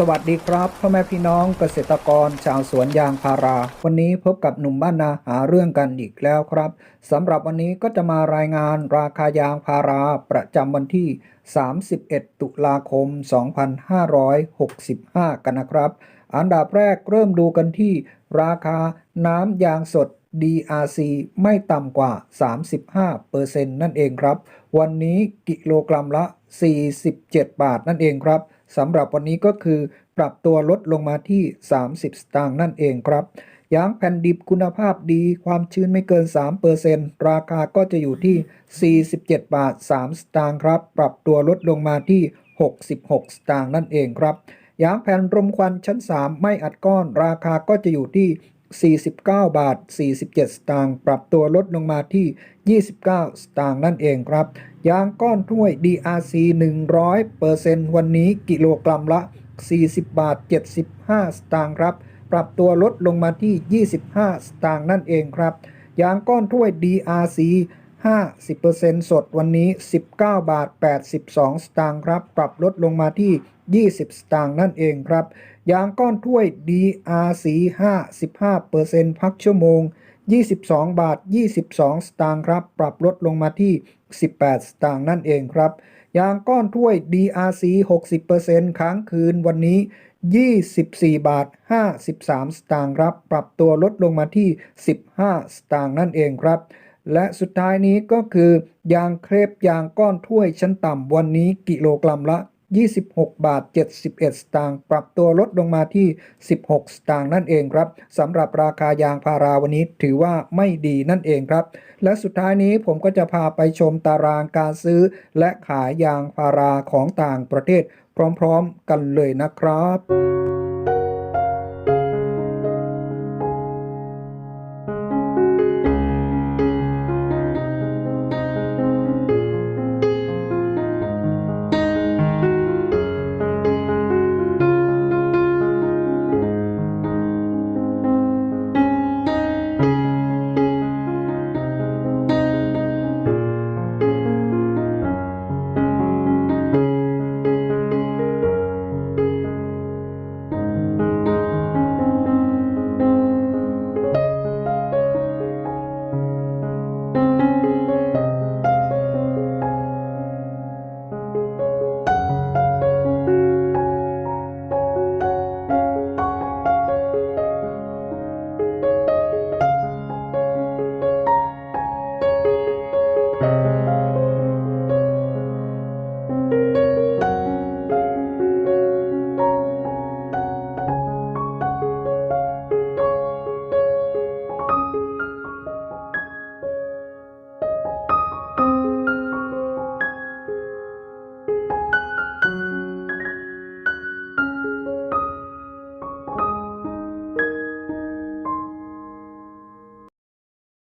สวัสดีครับพ่อแม่พี่น้องเกษตรกรชาวสวนยางพารา วันนี้พบกับหนุ่มบ้านนาหาเรื่องกันอีกแล้วครับสำหรับวันนี้ก็จะมารายงานราคายางพาราประจำวันที่ 31 ตุลาคม 2565 กันนะครับ อันดับแรกเริ่มดูกันที่ราคาน้ำยางสด DRC ไม่ต่ำกว่า 35%นั่นเองครับ วันนี้กิโลกรัมละ 47 บาทนั่นเองครับ สำหรับวันนี้ก็คือปรับตัวลดลงมาที่ 30 สตางค์นั่นเองครับยางแผ่นดิบคุณภาพดี ความชื้นไม่เกิน 3%ราคาก็จะอยู่ที่ 47 บาท 3 สตางค์ครับ ปรับตัวลดลงมาที่ 66 สตางค์นั่นเองครับยางแผ่นรมควันชั้น 3 ไม่อัดก้อน ราคาก็จะอยู่ที่ 49 บาท 47 สตางค์ปรับตัวลดลงมาที่ 29 สตางค์นั่นเองครับ ยางก้อนถ้วย DRC 100%วันนี้กิโลกรัมละ 40 บาท 75 สตางค์ครับ ปรับตัวลดลงมาที่ 25 สตางค์นั่นเองครับ ยางก้อนถ้วย DRC 50%สดวันนี้ 19 บาท 82 สตางค์ครับ ปรับลดลงมาที่ 20 สตางค์นั่นเองครับ ยางก้อนถ้วย DRC 55%พักชั่วโมง 22 บาท 22 สตางค์ครับ ปรับลดลงมาที่ 18 สตางค์นั่นเองครับ ยางก้อนถ้วย DRC 60%ค้างคืนวันนี้ 24 บาท 53 สตางค์ครับ ปรับตัวลดลงมาที่ 15 สตางค์นั่นเองครับ และสุดท้ายนี้ก็คือยางเครปยางก้อนถ้วยชั้นต่ำวันนี้กิโลกรัมละ 26 บาท 71 สตางค์ปรับตัวลดลงมาที่ 16 สตางค์นั่นเองครับสำหรับราคายางพาราวันนี้ถือว่าไม่ดีนั่นเองครับ และสุดท้ายนี้ผมก็จะพาไปชมตารางการซื้อ และขายยางพาราของต่างประเทศพร้อมๆ กันเลยนะครับ